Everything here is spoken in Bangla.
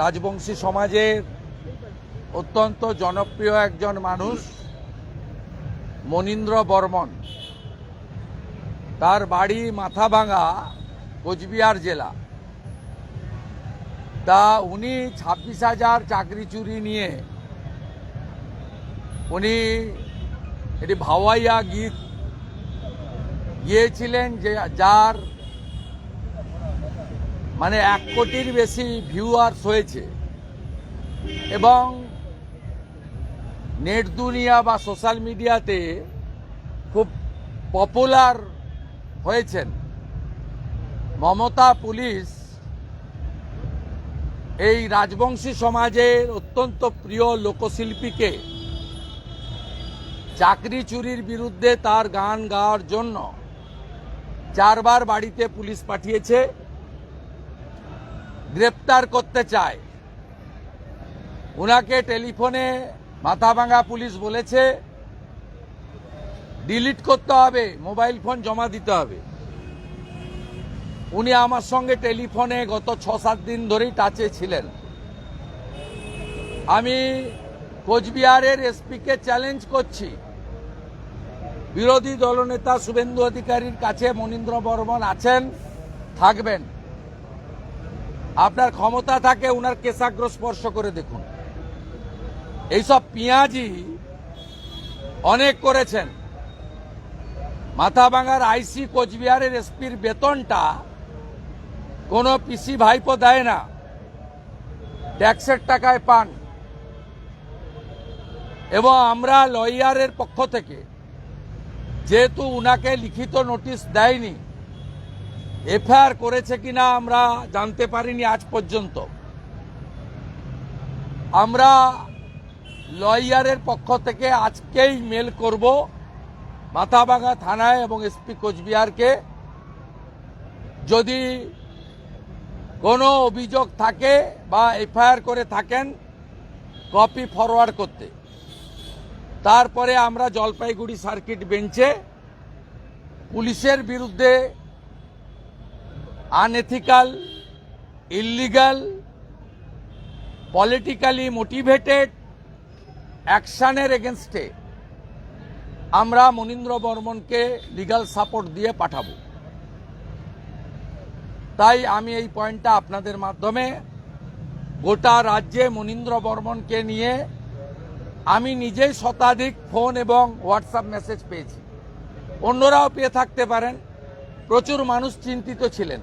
রাজবংশী সমাজের অত্যন্ত জনপ্রিয় একজন মানুষ, মনীন্দ্র বর্মন। তার বাড়ি মাথাভাঙা কোচবিহার জেলা। তা উনি ছাব্বিশ হাজার চাকরি চুরি নিয়ে উনি এটি ভাওয়াইয়া গীত গিয়েছিলেন যে, যার মানে এক কোটির বেশি ভিউয়ার্স হয়েছে। এবং নেট দুনিয়া বা সোশ্যাল মিডিয়াতে খুব পপুলার হয়েছেন। মমতা পুলিশ এই রাজবংশী সমাজের অত্যন্ত প্রিয় লোকশিল্পীকে চাকরি চুরির বিরুদ্ধে তার গান গাওয়ার জন্য চারবার বাড়িতে পুলিশ পাঠিয়েছে। গ্রেপ্তার করতে চায়। উনাকে টেলিফোনে মাথাভাঙা পুলিশ বলেছে, ডিলিট করতে হবে, মোবাইল ফোন জমা দিতে হবে। উনি আমার সঙ্গে টেলিফোনে গত ছ সাত দিন ধরেই টাচে ছিলেন। আমি কোচবিহারের এসপিকে চ্যালেঞ্জ করছি। বিরোধী দলনেতা শুভেন্দু অধিকারীর কাছে মনীন্দ্র বর্মন আছেন, থাকবেন। আপনার ক্ষমতা থাকে, উনার কেশাগ্র স্পর্শ করে দেখুন। এইসব পিঁয়াজি অনেক করেছেন। মাথাভাঙার আইসি কোচবিহারের এসপির বেতনটা কোনো পিসি ভাইপো দেয় না। ট্যাক্সের টাকায় পান। এবং আমরা লয়ারের পক্ষ থেকে যেহেতু উনাকে লিখিত নোটিশ দেয়নি এফআইআর করেছে কিনা আমরা জানতে পারিনি আজ পর্যন্ত। আমরা লয়ারের পক্ষ থেকে আজকেই মেল করব মাথাভাঙা থানায় এবং এসপি কোচবিহারকে। যদি কোনো অভিযোগ থাকে বা এফআইআর করে থাকেন, কপি ফরওয়ার্ড করতে। তারপরে আমরা জলপাইগুড়ি সার্কিট বেঞ্চে পুলিশের বিরুদ্ধে আনএথিক্যাল ইল্লিগাল পলিটিক্যালি মোটিভেটেড অ্যাকশানের এগেনস্টে আমরা মনীন্দ্র বর্মনকে লিগ্যাল সাপোর্ট দিয়ে পাঠাবো। তাই আমি এই পয়েন্টটা আপনাদের মাধ্যমে গোটা রাজ্যে মনীন্দ্র বর্মনকে নিয়ে আমি নিজেই শতাধিক ফোন এবং হোয়াটসঅ্যাপ মেসেজ পেয়েছি। অন্যরাও পেয়ে থাকতে পারেন। প্রচুর মানুষ চিন্তিত ছিলেন।